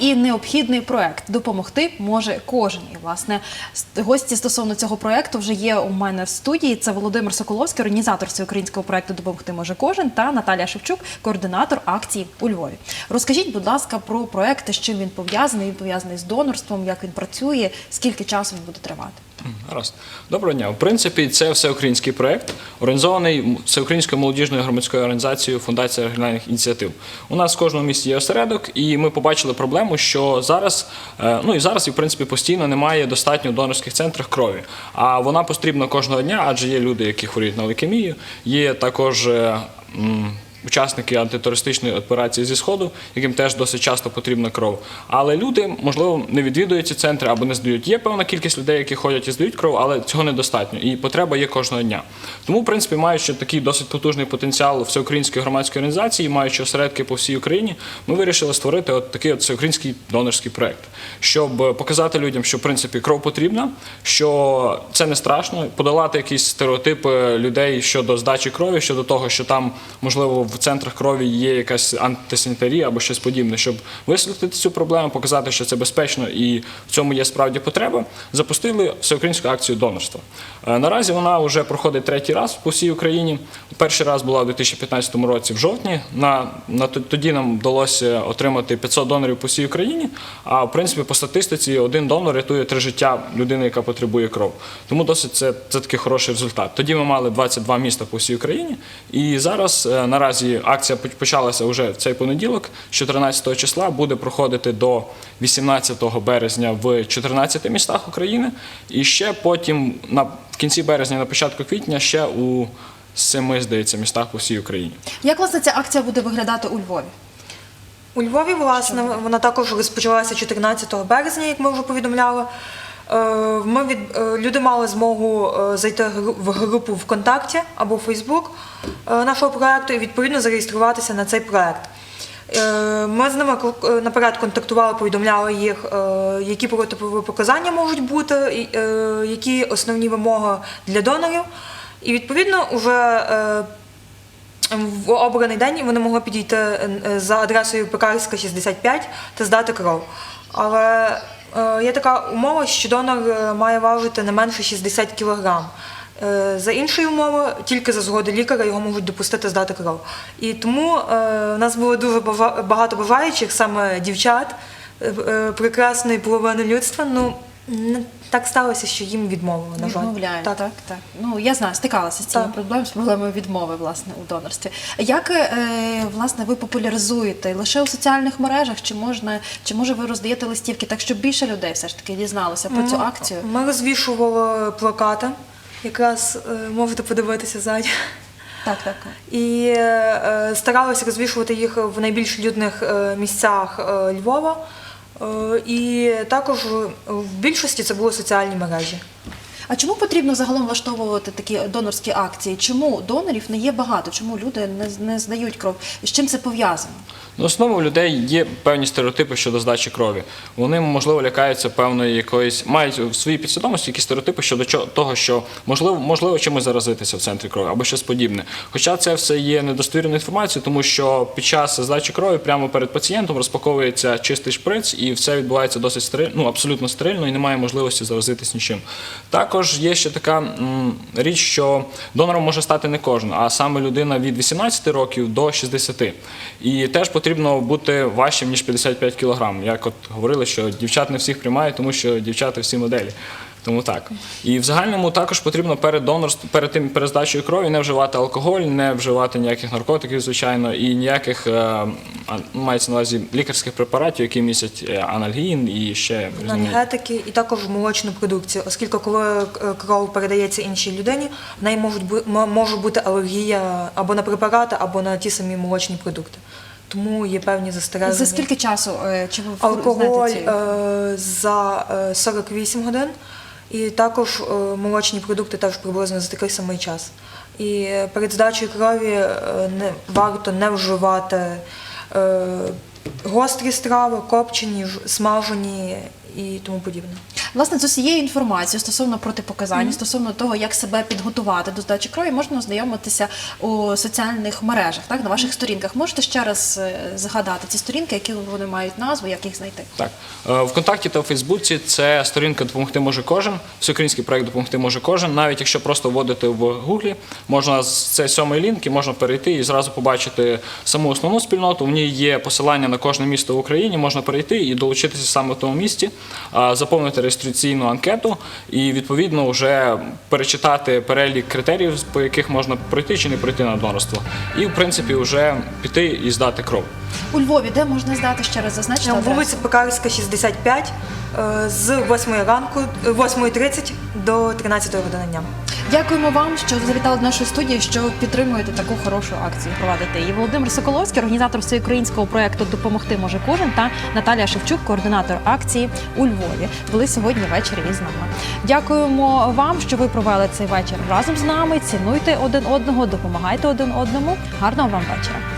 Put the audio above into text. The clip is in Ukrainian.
І необхідний проект. Допомогти може кожен. І власне гості стосовно цього проекту вже є у мене в студії. Це Володимир Соколовський, організатор всеукраїнського проекту Допомогти може кожен та Наталія Шевчук, координатор акції у Львові. Розкажіть, будь ласка, про проект, з чим він пов'язаний. Він пов'язаний з донорством, як він працює, скільки часу він буде тривати. Гаразд. Доброго дня. В принципі, це всеукраїнський проект, організований всеукраїнською молодіжною громадською організацією Фундація регіональних ініціатив. У нас в кожному місті є осередок, і ми побачили проблему, що зараз, е, ну і зараз, і в принципі, постійно немає достатньо донорських центрах крові. А вона потрібна кожного дня, адже є люди, які хворіють на лейкемію, є також. Учасники антитерористичної операції зі сходу, яким теж досить часто потрібна кров. Але люди, можливо, не відвідують ці центри або не здають. Є певна кількість людей, які ходять і здають кров, але цього недостатньо. І потреба є кожного дня. Тому, в принципі, маючи такий досить потужний потенціал всеукраїнської громадської організації, маючи осередки по всій Україні, ми вирішили створити от такий от всеукраїнський донорський проект, щоб показати людям, що в принципі кров потрібна, що це не страшно, подолати якісь стереотипи людей щодо здачі крові, щодо того, що там можливо в центрах крові є якась антисанітарія або щось подібне, щоб висвітлити цю проблему, показати, що це безпечно і в цьому є справді потреба. Запустили всеукраїнську акцію донорства. Е, Наразі вона вже проходить третій раз по всій Україні. Перший раз була у 2015 році в жовтні. На, на тоді нам вдалося отримати 500 донорів по всій Україні. А в принципі, по статистиці, один донор рятує три життя людини, яка потребує кров. Тому досить це, це такий хороший результат. Тоді ми мали 22 міста по всій Україні. І зараз е, наразі акція почалася вже в цей понеділок, з 14 числа, буде проходити до 18 березня в 14 містах України. І ще потім на в кінці березня, на початку квітня, ще у семи, здається, містах по всій Україні. Як власне ця акція буде виглядати у Львові? У Львові, власне, вона також розпочалася 14 березня, як ми вже повідомляли. Е, Ми від е, люди мали змогу е, зайти в групу ВКонтакті або Фейсбук нашого проекту і відповідно зареєструватися на цей проект. Ми з ними наперед контактували, повідомляли їх, які протипоказання можуть бути, які основні вимоги для донорів. І відповідно вже в обраний день вони могли підійти за адресою Пекарська 65 та здати кров. Але є така умова, що донор е, має важити не менше 60 кг. За іншою умовою, тільки за згоди лікаря його можуть допустити здати кров. І тому е, в нас було дуже багато бажаючих, саме дівчат, е, е, прекрасної половини людства. Ну так сталося, що їм відмовили. На жаль. Відмовляють, так. так, Ну я знаю, стикалася з цією проблемою, з проблемою відмови власне у донорстві. Як е, власне ви популяризуєте лише у соціальних мережах? Чи можна, чи може ви роздаєте листівки так, щоб більше людей все ж таки дізналося про цю акцію? Ми розвішували плакати, якраз е, можете подивитися ззаді. Так, так. І е, старалися розвішувати їх в найбільш людних е, місцях е, Львова. Е, і також в більшості це були соціальні мережі. А чому потрібно загалом влаштовувати такі донорські акції? Чому донорів не є багато? Чому люди не, не здають кров? З чим це пов'язано? Ну, основою у людей є певні стереотипи щодо здачі крові. Вони, можливо, лякаються певної якоїсь, мають в своїй підсвідомості якісь стереотипи щодо того, що можливо, можливо чимось заразитися в центрі крові або щось подібне. Хоча це все є недостовірною інформацією, тому що під час здачі крові прямо перед пацієнтом розпаковується чистий шприц, і все відбувається досить стерильно, ну абсолютно стерильно, і немає можливості заразитись нічим. Також є ще така річ, що донором може стати не кожен, а саме людина від 18 років до 60. І теж потрібно бути важчим ніж 55 кілограм. Як от говорили, що дівчат не всіх приймають, тому що дівчата всі моделі. Тому так. І в загальному також потрібно перед донорством, перед тим перед здачею крові не вживати алкоголь, не вживати ніяких наркотиків, звичайно, і ніяких е, мається на увазі лікарських препаратів, які містять е, анальгін і ще. Енергетики і також молочну продукцію, оскільки коли е, кров передається іншій людині, в неї можуть може бути алергія або на препарати, або на ті самі молочні продукти. Тому є певні застереження. За скільки часу чи ви Алкоголь знаєте ці? е, за е, 48 годин, і також е, молочні продукти теж приблизно за такий самий час. І перед здачею крові е, не варто не вживати е, гострі страви, копчені, смажені і тому подібне. Власне, з усією інформацією стосовно протипоказань, стосовно того, як себе підготувати до здачі крові, можна ознайомитися у соціальних мережах, так на ваших сторінках. Можете ще раз е, згадати ці сторінки, які вони мають назву, як їх знайти? Так, Е, ВКонтакті та у Фейсбуці це сторінка Допомогти може кожен. Всеукраїнський проект Допомогти може кожен. Навіть якщо просто вводити в Гуглі, можна з- це сьомий лінк і можна перейти і зразу побачити саму основну спільноту. В ній є посилання на кожне місто в Україні. Можна перейти і долучитися саме в тому місті, заповнити реєстраційну анкету і відповідно вже перечитати перелік критеріїв, по яких можна пройти чи не пройти на донорство. І в принципі вже піти і здати кров. У Львові, де можна здати ще раз зазначити? На вулиці Пекарська, 65, е, з 8 ранку, е, 8.30 до 13 години дня. Дякуємо вам, що завітали до нашої студії, що підтримуєте таку хорошу акцію. Провадити її. Володимир Соколовський, організатор всеукраїнського проекту Допомогти може кожен та Наталія Шевчук, координатор акції у Львові, були сьогодні ввечері із нами. Дякуємо вам, що ви провели цей вечір разом з нами. Цінуйте один одного, допомагайте один одному. Гарного вам вечора.